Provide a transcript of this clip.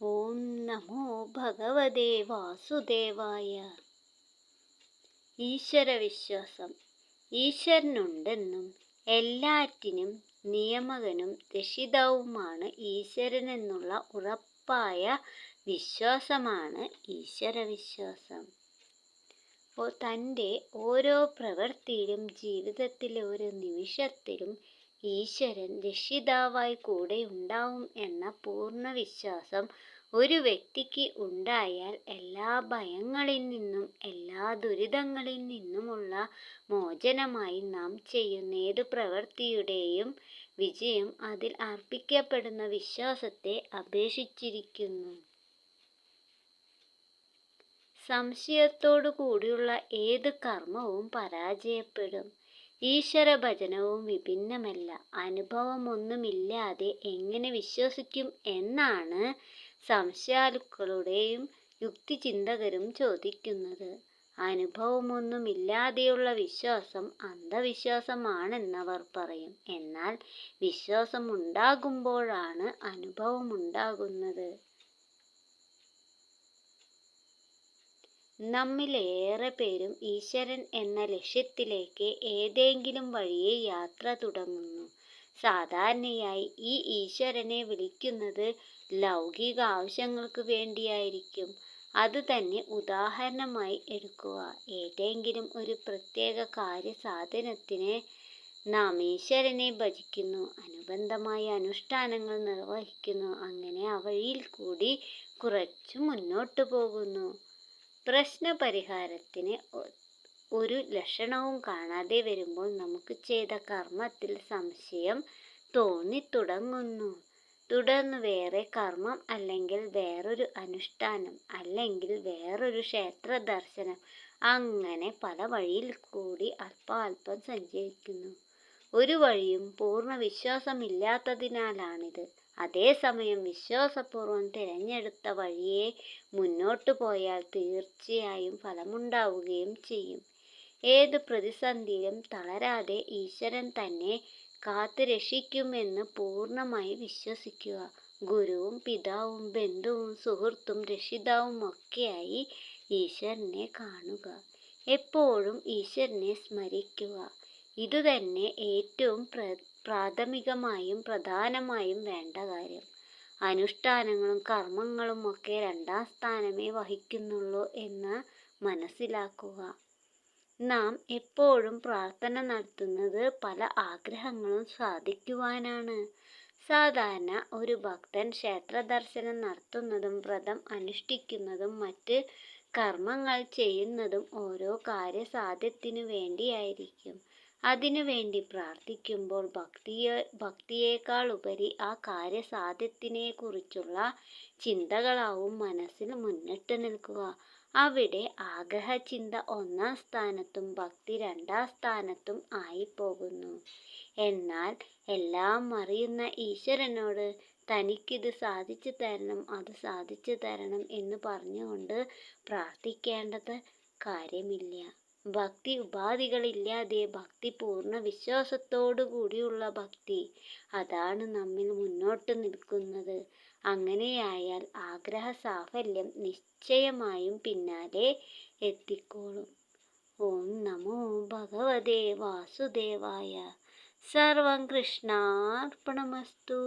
ഓം നമോ ഭഗവതേ വാസുദേവായ. ഈശ്വര വിശ്വാസം. ഈശ്വരനുണ്ടെന്നും എല്ലാറ്റിനും നിയമകനും രക്ഷിതാവുമാണ് ഈശ്വരനെന്നുള്ള ഉറപ്പായ വിശ്വാസമാണ് ഈശ്വര വിശ്വാസം. തന്റെ ഓരോ പ്രവൃത്തിയിലും ജീവിതത്തിലെ ഓരോ നിമിഷത്തിലും ഈശ്വരൻ രക്ഷിതാവായി കൂടെ ഉണ്ടാവും എന്ന പൂർണ വിശ്വാസം ഒരു വ്യക്തിക്ക് ഉണ്ടായാൽ എല്ലാ ഭയങ്ങളിൽ നിന്നും എല്ലാ ദുരിതങ്ങളിൽ നിന്നുമുള്ള മോചനമായി നാം ചെയ്യുന്ന ഏത് പ്രവൃത്തിയുടെയും വിജയം അതിൽ അർപ്പിക്കപ്പെടുന്ന വിശ്വാസത്തെ അപേക്ഷിച്ചിരിക്കുന്നു. സംശയത്തോടു കൂടിയുള്ള ഏത് കർമ്മവും പരാജയപ്പെടും. ഈശ്വരഭജനവും വിഭിന്നമല്ല. അനുഭവമൊന്നുമില്ലാതെ എങ്ങനെ വിശ്വസിക്കും എന്നാണ് സംശയാലുക്കളുടെയും യുക്തിചിന്തകരും ചോദിക്കുന്നത്. അനുഭവമൊന്നുമില്ലാതെയുള്ള വിശ്വാസം അന്ധവിശ്വാസമാണെന്നവർ പറയും. എന്നാൽ വിശ്വാസമുണ്ടാകുമ്പോഴാണ് അനുഭവമുണ്ടാകുന്നത്. നമ്മിലേറെ പേരും ഈശ്വരൻ എന്ന ലക്ഷ്യത്തിലേക്ക് ഏതെങ്കിലും വഴിയെ യാത്ര തുടങ്ങുന്നു. സാധാരണയായി ഈ ഈശ്വരനെ വിളിക്കുന്നത് ലൗകിക ആവശ്യങ്ങൾക്ക് വേണ്ടിയായിരിക്കും. അത് തന്നെ ഉദാഹരണമായി എടുക്കുക. ഏതെങ്കിലും ഒരു പ്രത്യേക കാര്യസാധനത്തിന് നാം ഈശ്വരനെ ഭജിക്കുന്നു അനുബന്ധമായ അനുഷ്ഠാനങ്ങൾ നിർവഹിക്കുന്നു അങ്ങനെ ആ വഴിയിൽ കൂടി കുറച്ചു മുന്നോട്ടു പോകുന്നു. പ്രശ്നപരിഹാരത്തിന് ഒരു ലക്ഷണവും കാണാതെ വരുമ്പോൾ നമുക്ക് ചെയ്ത കർമ്മത്തിൽ സംശയം തോന്നിത്തുടങ്ങുന്നു. തുടർന്ന് വേറെ കർമ്മം അല്ലെങ്കിൽ വേറൊരു അനുഷ്ഠാനം അല്ലെങ്കിൽ വേറൊരു ക്ഷേത്ര ദർശനം അങ്ങനെ പല വഴിയിൽ കൂടി അല്പാൽപ്പം സഞ്ചരിക്കുന്നു. ഒരു വഴിയും പൂർണ വിശ്വാസമില്ലാത്തതിനാലാണിത്. അതേസമയം വിശ്വാസപൂർവം തിരഞ്ഞെടുത്ത വഴിയെ മുന്നോട്ടു പോയാൽ തീർച്ചയായും ഫലമുണ്ടാവുകയും ചെയ്യും. ഏത് പ്രതിസന്ധിയിലും തളരാതെ ഈശ്വരൻ തന്നെ കാത്തു രക്ഷിക്കുമെന്ന് പൂർണമായി വിശ്വസിക്കുക. ഗുരുവും പിതാവും ബന്ധുവും സുഹൃത്തും രക്ഷിതാവും ഒക്കെയായി ഈശ്വരനെ കാണുക. എപ്പോഴും ഈശ്വരനെ സ്മരിക്കുക. ഇതുതന്നെ ഏറ്റവും പ്ര പ്രാഥമികമായും പ്രധാനമായും വേണ്ട കാര്യം. അനുഷ്ഠാനങ്ങളും കർമ്മങ്ങളും ഒക്കെ രണ്ടാം സ്ഥാനമേ വഹിക്കുന്നുള്ളൂ എന്ന് മനസ്സിലാക്കുക. നാം എപ്പോഴും പ്രാർത്ഥന നടത്തുന്നത് പല ആഗ്രഹങ്ങളും സാധിക്കുവാനാണ്. സാധാരണ ഒരു ഭക്തൻ ക്ഷേത്ര ദർശനം നടത്തുന്നതും വ്രതം അനുഷ്ഠിക്കുന്നതും മറ്റ് കർമ്മങ്ങൾ ചെയ്യുന്നതും ഓരോ കാര്യസാധ്യത്തിനു വേണ്ടിയായിരിക്കും. അതിനുവേണ്ടി പ്രാർത്ഥിക്കുമ്പോൾ ഭക്തിയെ ഭക്തിയേക്കാൾ ഉപരി ആ കാര്യസാധ്യത്തിനെ കുറിച്ചുള്ള ചിന്തകളാവും മനസ്സിൽ മുന്നിട്ട് നിൽക്കുക. അവിടെ ആഗ്രഹചിന്ത ഒന്നാം സ്ഥാനത്തും ഭക്തി രണ്ടാം സ്ഥാനത്തും ആയിപ്പോകുന്നു. എന്നാൽ എല്ലാം അറിയുന്ന ഈശ്വരനോട് തനിക്കിത് സാധിച്ചു തരണം അത് സാധിച്ചു തരണം എന്ന് പറഞ്ഞുകൊണ്ട് പ്രാർത്ഥിക്കേണ്ടത് കാര്യമില്ല. ഭക്തി ഉപാധികളില്ലാതെ ഭക്തി പൂർണ വിശ്വാസത്തോടു കൂടിയുള്ള ഭക്തി അതാണ് നമ്മിൽ മുന്നോട്ട് നിൽക്കുന്നത്. അങ്ങനെയായാൽ ആഗ്രഹ സാഫല്യം നിശ്ചയമായും പിന്നാലെ എത്തിക്കോളും. ഓം നമോ ഭഗവതേ വാസുദേവായ. സർവം കൃഷ്ണാർപ്പണമസ്തു.